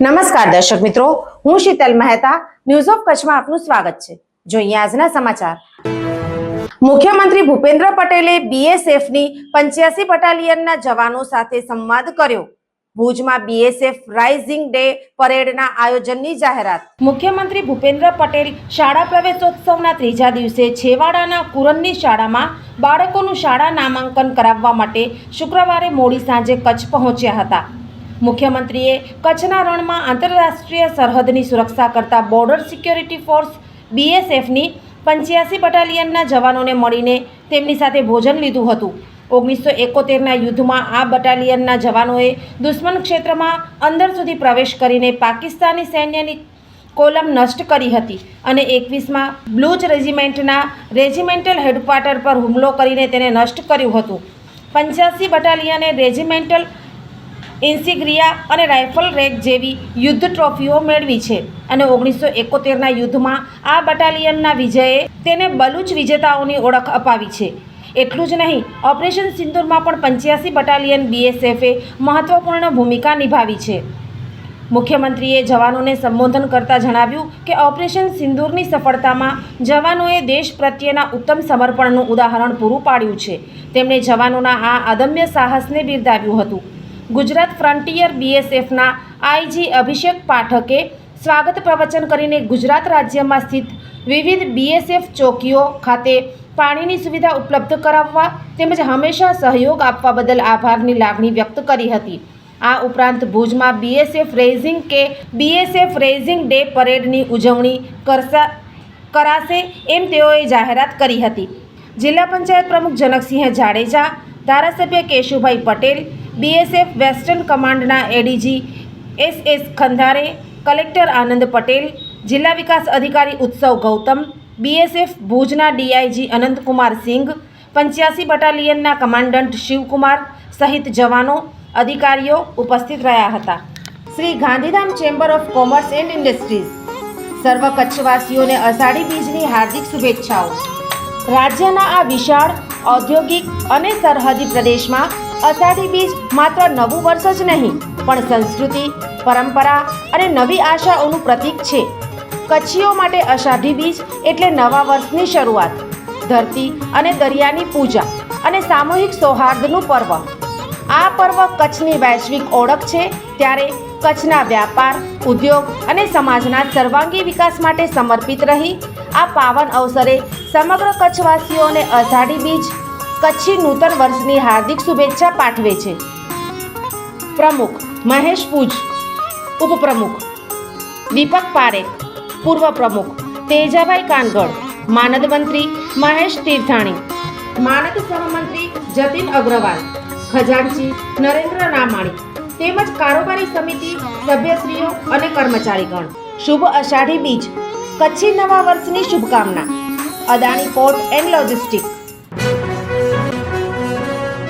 નમસ્કાર દર્શક મિત્રો, હું શીતલ મહેતા ન્યૂઝ ઓફ કચ્છમાં આપનું સ્વાગત છે. જોઈએ આજના સમાચાર. મુખ્યમંત્રી ભૂપેન્દ્ર પટેલે બીએસએફની પંચ્યાસી બટાલિયનના જવાનો સાથે સંવાદ કર્યો. ભુજમાં બીએસએફ રાઇઝિંગ ડે પરેડના આયોજનની જાહેરાત. મુખ્યમંત્રી ભૂપેન્દ્ર પટેલ શાળા પ્રવેશોત્સવના ત્રીજા દિવસે છેવાડાના કુરનની શાળામાં બાળકોનું શાળા નામાંકન કરાવવા માટે શુક્રવારે મોડી સાંજે કચ્છ પહોંચ્યા હતા. મુખ્યમંત્રીએ કચ્છના રણમાં આંતરરાષ્ટ્રીય સરહદની સુરક્ષા કરતા બોર્ડર સિક્યોરિટી ફોર્સ બીએસએફની પંચ્યાસી બટાલિયનના જવાનોને મળીને તેમની સાથે ભોજન લીધું હતું. ઓગણીસો એકોતેરના યુદ્ધમાં આ બટાલિયનના જવાનોએ દુશ્મન ક્ષેત્રમાં અંદર સુધી પ્રવેશ કરીને પાકિસ્તાની સૈન્યની કોલમ નષ્ટ કરી હતી અને એકવીસમાં બ્લૂજ રેજિમેન્ટના રેજિમેન્ટલ હેડક્વાર્ટર પર હુમલો કરીને તેને નષ્ટ કર્યું હતું. પંચ્યાસી બટાલિયને રેજિમેન્ટલ ઇન્સિગ્રિયા અને રાઇફલ રેક જેવી યુદ્ધ ટ્રોફીઓ મેળવી છે. અને ઓગણીસો એકોતેરના યુદ્ધમાં આ બટાલિયનના વિજયે તેને બલુચ વિજેતાઓની ઓળખ અપાવી છે. એટલું જ નહીં, ઓપરેશન સિંદૂરમાં પણ પંચ્યાસી બટાલિયન બીએસએફે મહત્વપૂર્ણ ભૂમિકા નિભાવી છે. મુખ્યમંત્રીએ જવાનોને સંબોધન કરતા જણાવ્યું કે ઓપરેશન સિંદૂરની સફળતામાં જવાનોએ દેશ પ્રત્યેના ઉત્તમ સમર્પણનું ઉદાહરણ પૂરું પાડ્યું છે. તેમણે જવાનોના આ અદમ્ય સાહસને બિરદાવ્યું હતું. ગુજરાત ફ્રન્ટિયર બીએસએફના આઈજી અભિષેક પાઠકે સ્વાગત પ્રવચન કરીને ગુજરાત રાજ્યમાં સ્થિત વિવિધ બીએસએફ ચોકીઓ ખાતે પાણીની સુવિધા ઉપલબ્ધ કરાવવા તેમજ હંમેશા સહયોગ આપવા બદલ આભારની લાગણી વ્યક્ત કરી હતી. આ ઉપરાંત ભુજમાં બીએસએફ રેઝિંગ કે બીએસએફ રેઝિંગ ડે પરેડની ઉજવણી કરશા, કરાશે એમ તેઓએ જાહેરાત કરી હતી. જિલ્લા પંચાયત પ્રમુખ જનકસિંહ જાડેજા, ધારાસભ્ય કેશુભાઈ પટેલ બીએસએફ વેસ્ટર્ન કમાન્ડના ADG S S Khandhare collector Anand Patel, જિલ્લા વિકાસ અધિકારી ઉત્સવ ગૌતમ, બીએસએફ ભુજના ડીઆઈજી અનંતકુમાર સિંઘ, પંચ્યાસી બટાલિયનના કમાન્ડન્ટ શિવકુમાર સહિત જવાનો, અધિકારીઓ ઉપસ્થિત રહ્યા હતા. Shri Gandhidham chamber of commerce and industries. સર્વ કચ્છવાસીઓને અષાઢી બીજની હાર્દિક શુભેચ્છાઓ. રાજ્યના આ વિશાળ ઔદ્યોગિક અને સરહદી પ્રદેશમાં અષાઢી બીજ માત્ર નવું વર્ષ જ નહીં, પણ સંસ્કૃતિ, પરંપરા અને નવી આશાઓનું પ્રતીક છે. કચ્છીઓ માટે અષાઢી બીજ એટલે નવા વર્ષની શરૂઆત, ધરતી અને દરિયાની પૂજા અને સામૂહિક સૌહાર્દનું પર્વ. આ પર્વ કચ્છની વૈશ્વિક ઓળખ છે, ત્યારે કચ્છના વ્યાપાર, ઉદ્યોગ અને સમાજના સર્વાંગી વિકાસ માટે સમર્પિત રહી, આ પાવન અવસરે સમગ્ર કચ્છવાસીઓને અષાઢી બીજ કચ્છી નૂતન વર્ષની હાર્દિક શુભેચ્છા પાઠવે છે. પ્રમુખ મહેશ પૂજ, ઉપપ્રમુખ દીપક પારેખ, પૂર્વ પ્રમુખ તેજાભાઈ કાનગડ, માનદ મંત્રી મહેશ તીર્થાણી, માનદ સહમંત્રી જતીન અગ્રવાલ, ખજાનચી નરેન્દ્ર રામાણી તેમજ કારોબારી સમિતિ સભ્યશ્રીઓ અને કર્મચારીગણ. શુભ અષાઢી બીજ, કચ્છી નવા વર્ષની શુભકામના. Adani port and logistic